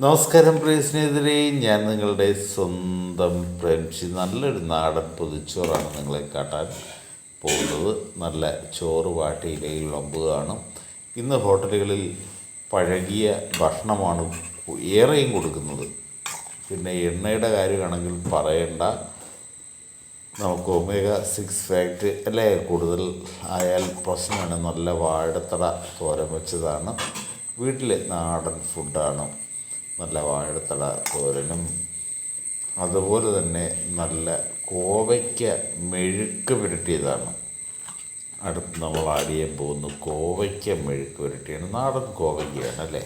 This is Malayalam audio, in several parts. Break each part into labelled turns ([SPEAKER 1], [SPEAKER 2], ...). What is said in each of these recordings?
[SPEAKER 1] നമസ്കാരം പ്രിയ സ്നേഹിതരെ. ഞാൻ നിങ്ങളുടെ സ്വന്തം പ്രേംഷി. നല്ലൊരു നാടൻ പൊതിച്ചോറാണ് നിങ്ങളെ കാട്ടാൻ പോകുന്നത്. നല്ല ചോറ് വാട്ടി ഇലയിൽ വിളമ്പുകയാണ് ഇന്ന് ഹോട്ടലുകളിൽ പഴകിയ ഭക്ഷണമാണ് ഏറെയും കൊടുക്കുന്നത്. പിന്നെ എണ്ണയുടെ കാര്യമാണെങ്കിൽ പറയണ്ട. നമുക്ക് ഒമേഗ സിക്സ് ഫാക്റ്റ് അല്ലേ? കൂടുതൽ ആയാൽ പ്രശ്നമാണ്. നല്ല വാഴത്തട തോരൻ വെച്ചതാണ്. വീട്ടിലെ നാടൻ ഫുഡാണ്. നല്ല വാഴത്തട തോരനും. അതുപോലെ തന്നെ നല്ല കോവയ്ക്ക മെഴുക്ക് പുരട്ടിയതാണ്. അടുത്ത് നമ്മൾ ആഡ് ചെയ്യാൻ പോകുന്നു കോവയ്ക്ക മെഴുക്ക് പുരട്ടിയാണ്. നാടൻ കോവയ്ക്കയാണ് അല്ലേ?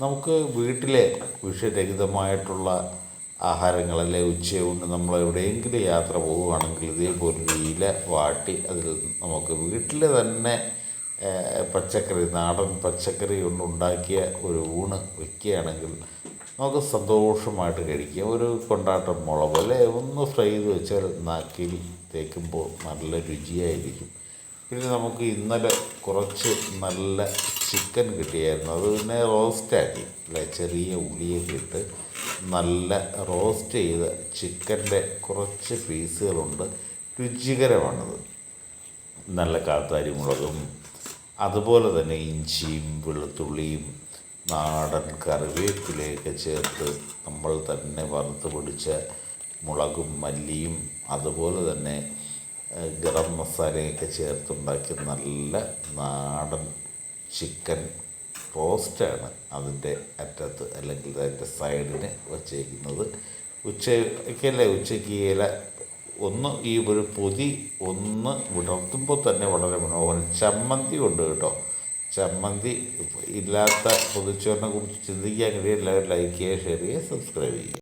[SPEAKER 1] നമുക്ക് വീട്ടിലെ വിഷരഹിതമായിട്ടുള്ള ആഹാരങ്ങളല്ലേ ഉച്ചയൂണ് നമ്മൾ എവിടെയെങ്കിലും യാത്ര പോവുകയാണെങ്കിൽ ഇതേപോലെ ഇല വാട്ടി അതിൽ നമുക്ക് വീട്ടിൽ തന്നെ പച്ചക്കറി നാടൻ പച്ചക്കറി കൊണ്ടുണ്ടാക്കിയ ഒരു ഊണ് വയ്ക്കുകയാണെങ്കിൽ നമുക്ക് സന്തോഷമായിട്ട് കഴിക്കാം. ഒരു കൊണ്ടാട്ടം മുളക് അല്ലെ? ഒന്ന് ഫ്രൈ ചെയ്ത് വെച്ചാൽ നാക്കിൽ തേക്കുമ്പോൾ നല്ല രുചിയായിരിക്കും. പിന്നെ നമുക്ക് ഇന്നലെ കുറച്ച് നല്ല ചിക്കൻ കിട്ടിയായിരുന്നു. അത് പിന്നെ റോസ്റ്റാക്കി അല്ലെ? ചെറിയ ഉള്ളിയൊക്കെ ഇട്ട് നല്ല റോസ്റ്റ് ചെയ്ത ചിക്കന്റെ കുറച്ച് പീസുകളുണ്ട്. രുചികരമാണത്. നല്ല കാത്താരി മുളകും അതുപോലെ തന്നെ ഇഞ്ചിയും വെളുത്തുള്ളിയും നാടൻ കറിവേപ്പിലയൊക്കെ ചേർത്ത് നമ്മൾ തന്നെ വറുത്ത് പൊടിച്ച മുളകും മല്ലിയും അതുപോലെ തന്നെ ഗരം മസാലയൊക്കെ ചേർത്തുണ്ടാക്കിയ നല്ല നാടൻ ചിക്കൻ റോസ്റ്റാണ് അതിന്റെ അറ്റത്ത് അല്ലെങ്കിൽ അതിന്റെ സൈഡിന് വച്ചേക്കുന്നത്. ഉച്ചയ്ക്കല്ലേ? ഉച്ചയ്ക്ക് ഇല ഒന്ന് ഈ ഒരു പൊതി ഒന്ന് വിടർത്തുമ്പോൾ തന്നെ വളരെ മനോഹരം ചമ്മന്തി ഉണ്ട് കേട്ടോ. ചമ്മന്തി ഇല്ലാത്ത പൊതിച്ചോറിനെ കുറിച്ച് ചിന്തിക്കാൻ കഴിയും എല്ലാവരും ലൈക്ക് ചെയ്യുക ഷെയർ ചെയ്യുക സബ്സ്ക്രൈബ് ചെയ്യുക.